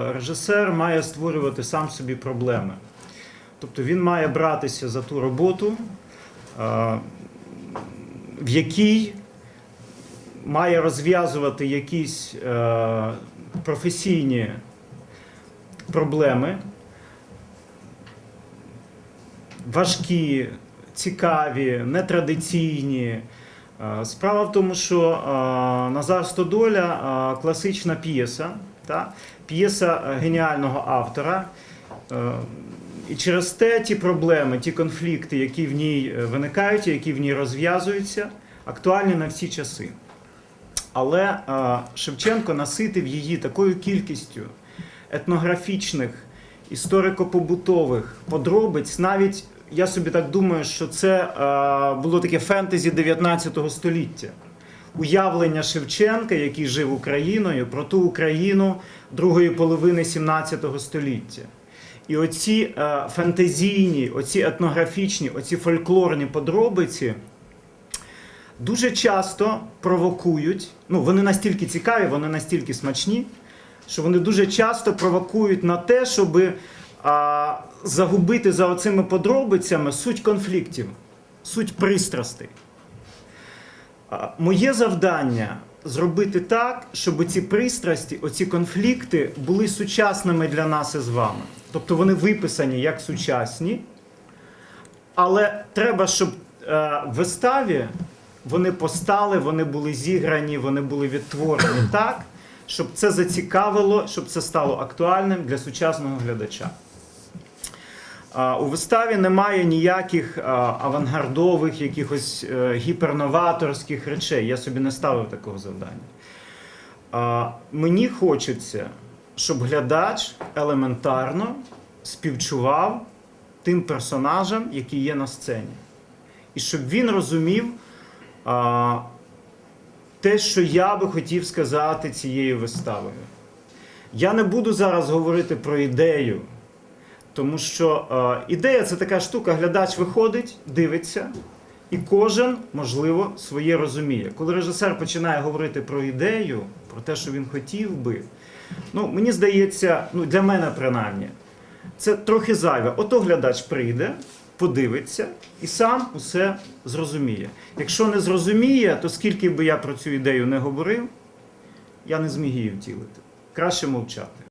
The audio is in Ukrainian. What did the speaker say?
Режисер має створювати сам собі проблеми. Тобто він має братися за ту роботу, е, в якій має розв'язувати якісь е, професійні проблеми, важкі, цікаві, нетрадиційні. Е, Справа в тому, що Назар Стодоля класична п'єса, та? п'єса е, геніального автора. Е, І через те ті проблеми, ті конфлікти, які в ній е, виникають, які в ній розв'язуються, актуальні на всі часи. Але Шевченко наситив її такою кількістю етнографічних, історико-побутових подробиць. Навіть я собі так думаю, що це було таке фентезі 19 століття. Уявлення Шевченка, який жив Україною, про ту Україну другої половини 17 століття. І оці е, фантазійні, оці етнографічні, оці фольклорні подробиці дуже часто провокують. Ну, вони настільки цікаві, вони настільки смачні, що вони дуже часто провокують на те, щоб а, загубити за оцими подробицями суть конфліктів, суть пристрастей. Моє завдання зробити так, щоб ці пристрасті, оці конфлікти були сучасними для нас із вами. Тобто вони виписані як сучасні, але треба, щоб е, в виставі вони постали, вони були зіграні, вони були відтворені так, щоб це зацікавило, щоб це стало актуальним для сучасного глядача. У виставі немає ніяких авангардових, якихось е, гіперноваторських речей. Я собі не ставив такого завдання. Мені хочеться, щоб глядач елементарно співчував тим персонажам, які є на сцені. І щоб він розумів те, що я би хотів сказати цією виставою. Я не буду зараз говорити про ідею, тому що е, ідея це така штука, глядач виходить, дивиться, і кожен, можливо, своє розуміє. Коли режисер починає говорити про ідею, про те, що він хотів би, ну, мені здається, ну, для мене принаймні, це трохи зайве. Ото глядач прийде, подивиться і сам усе зрозуміє. Якщо не зрозуміє, то скільки би я про цю ідею не говорив, я не зміг її втілити. Краще мовчати.